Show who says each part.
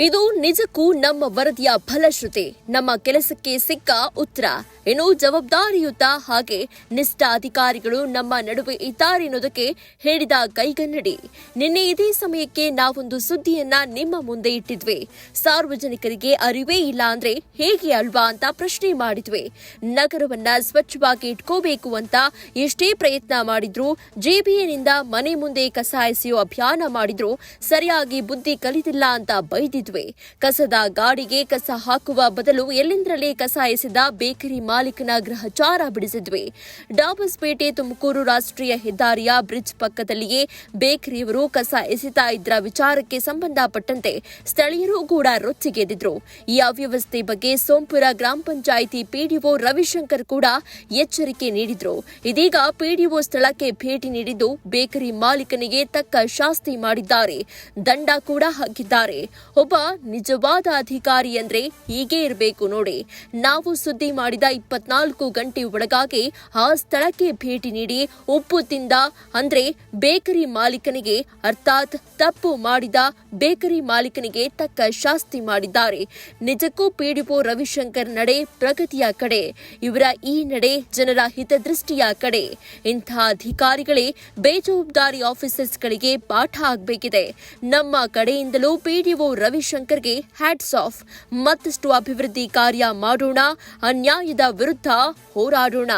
Speaker 1: ಇದು ನಿಜಕ್ಕೂ ನಮ್ಮ ವರದಿಯ ಫಲಶ್ರುತಿ. ನಮ್ಮ ಕೆಲಸಕ್ಕೆ ಸಿಕ್ಕ ಉತ್ತರ. ಇನ್ನು ಜವಾಬ್ದಾರಿಯುತ ಹಾಗೆ ನಿಷ್ಠ ಅಧಿಕಾರಿಗಳು ನಮ್ಮ ನಡುವೆ ಇದ್ದಾರೆ ಎನ್ನುವುದಕ್ಕೆ ಹೇಳಿದ ಕೈಗನ್ನಡಿ. ನಿನ್ನೆ ಇದೇ ಸಮಯಕ್ಕೆ ನಾವೊಂದು ಸುದ್ದಿಯನ್ನ ನಿಮ್ಮ ಮುಂದೆ ಇಟ್ಟಿದ್ವಿ. ಸಾರ್ವಜನಿಕರಿಗೆ ಅರಿವೇ ಇಲ್ಲ ಅಂದ್ರೆ ಹೇಗೆ ಅಲ್ವಾ ಅಂತ ಪ್ರಶ್ನೆ ಮಾಡಿದ್ವಿ. ನಗರವನ್ನ ಸ್ವಚ್ಛವಾಗಿ ಇಟ್ಕೋಬೇಕು ಅಂತ ಎಷ್ಟೇ ಪ್ರಯತ್ನ ಮಾಡಿದ್ರು ಜೆಬಿಎನಿಂದ ಮನೆ ಮುಂದೆ ಕಸ ಅಭಿಯಾನ ಮಾಡಿದ್ರು ಸರಿಯಾಗಿ ಬುದ್ಧಿ ಕಲಿತಿಲ್ಲ ಅಂತ ಬೈದಿದ್ವಿ ಕಸದ ಗಾಡಿಗೆ ಕಸ ಹಾಕುವ ಬದಲು ಎಲ್ಲೆಂದರಲ್ಲಿ ಕಸ ಎಸೆದ ಬೇಕರಿ ಮಾಲೀಕನ ಗ್ರಹಚಾರ ಬಿಡಿಸಿದ್ವಿ. ಡಾಬಸ್ಪೇಟೆ ತುಮಕೂರು ರಾಷ್ಟ್ರೀಯ ಹೆದ್ದಾರಿಯ ಬ್ರಿಡ್ಜ್ ಪಕ್ಕದಲ್ಲಿಯೇ ಬೇಕರಿಯವರು ಕಸ ಎಸೆತಾ ಇದ್ರ ವಿಚಾರಕ್ಕೆ ಸಂಬಂಧಪಟ್ಟಂತೆ ಸ್ಥಳೀಯರು ಕೂಡ ರೊಚ್ಚಿಗೆದ್ದಿದ್ರು. ಈ ಅವ್ಯವಸ್ಥೆ ಬಗ್ಗೆ ಸೋಂಪುರ ಗ್ರಾಮ ಪಂಚಾಯಿತಿ ಪಿಡಿಒ ರವಿಶಂಕರ್ ಕೂಡ ಎಚ್ಚರಿಕೆ ನೀಡಿದ್ರು. ಇದೀಗ ಪಿಡಿಒ ಸ್ಥಳಕ್ಕೆ ಭೇಟಿ ನೀಡಿದ್ದು ಬೇಕರಿ ಮಾಲೀಕನಿಗೆ ತಕ್ಕ ಶಾಸ್ತಿ ಮಾಡಿದ್ದಾರೆ. ದಂಡ ಕೂಡ ಹಾಕಿದ್ದಾರೆ. ಒಬ್ಬ ನಿಜವಾದ ಅಧಿಕಾರಿ ಅಂದ್ರೆ ಹೀಗೆ ಇರಬೇಕು ನೋಡಿ. ನಾವು ಸುದ್ದಿ ಮಾಡಿದ ಇಪ್ಪತ್ನಾಲ್ಕು ಗಂಟೆ ಒಳಗಾಗಿ ಆ ಸ್ಥಳಕ್ಕೆ ಭೇಟಿ ನೀಡಿ ಉಪ್ಪು ತಿಂದ ಅಂದ್ರೆ ಬೇಕರಿ ಮಾಲೀಕನಿಗೆ ಅರ್ಥಾತ್ ತಪ್ಪು ಮಾಡಿದ ಬೇಕರಿ ಮಾಲೀಕನಿಗೆ ತಕ್ಕ ಶಾಸ್ತಿ ಮಾಡಿದ್ದಾರೆ. ನಿಜಕ್ಕೂ ಪಿಡಿಒ ರವಿಶಂಕರ್ ನಡೆ ಪ್ರಗತಿಯ ಕಡೆ. ಇವರ ಈ ನಡೆ ಜನರ ಹಿತದೃಷ್ಟಿಯ ಕಡೆ. ಇಂತಹ ಅಧಿಕಾರಿಗಳೇ ಬೇಜವಾಬ್ದಾರಿ ಆಫೀಸರ್ಸ್ಗಳಿಗೆ ಪಾಠ ಆಗಬೇಕಿದೆ. ನಮ್ಮ ಕಡೆಯಿಂದಲೂ ಪಿಡಿಒ ರವಿಶಂಕರ್ಗೆ ಹ್ಯಾಟ್ಸ್ ಆಫ್ ಮತ್ತಷ್ಟು ಅಭಿವೃದ್ಧಿ ಕಾರ್ಯ ಮಾಡೋಣ ಅನ್ಯಾಯದ ವಿರುದ್ಧ ಹೋರಾಡೋಣ.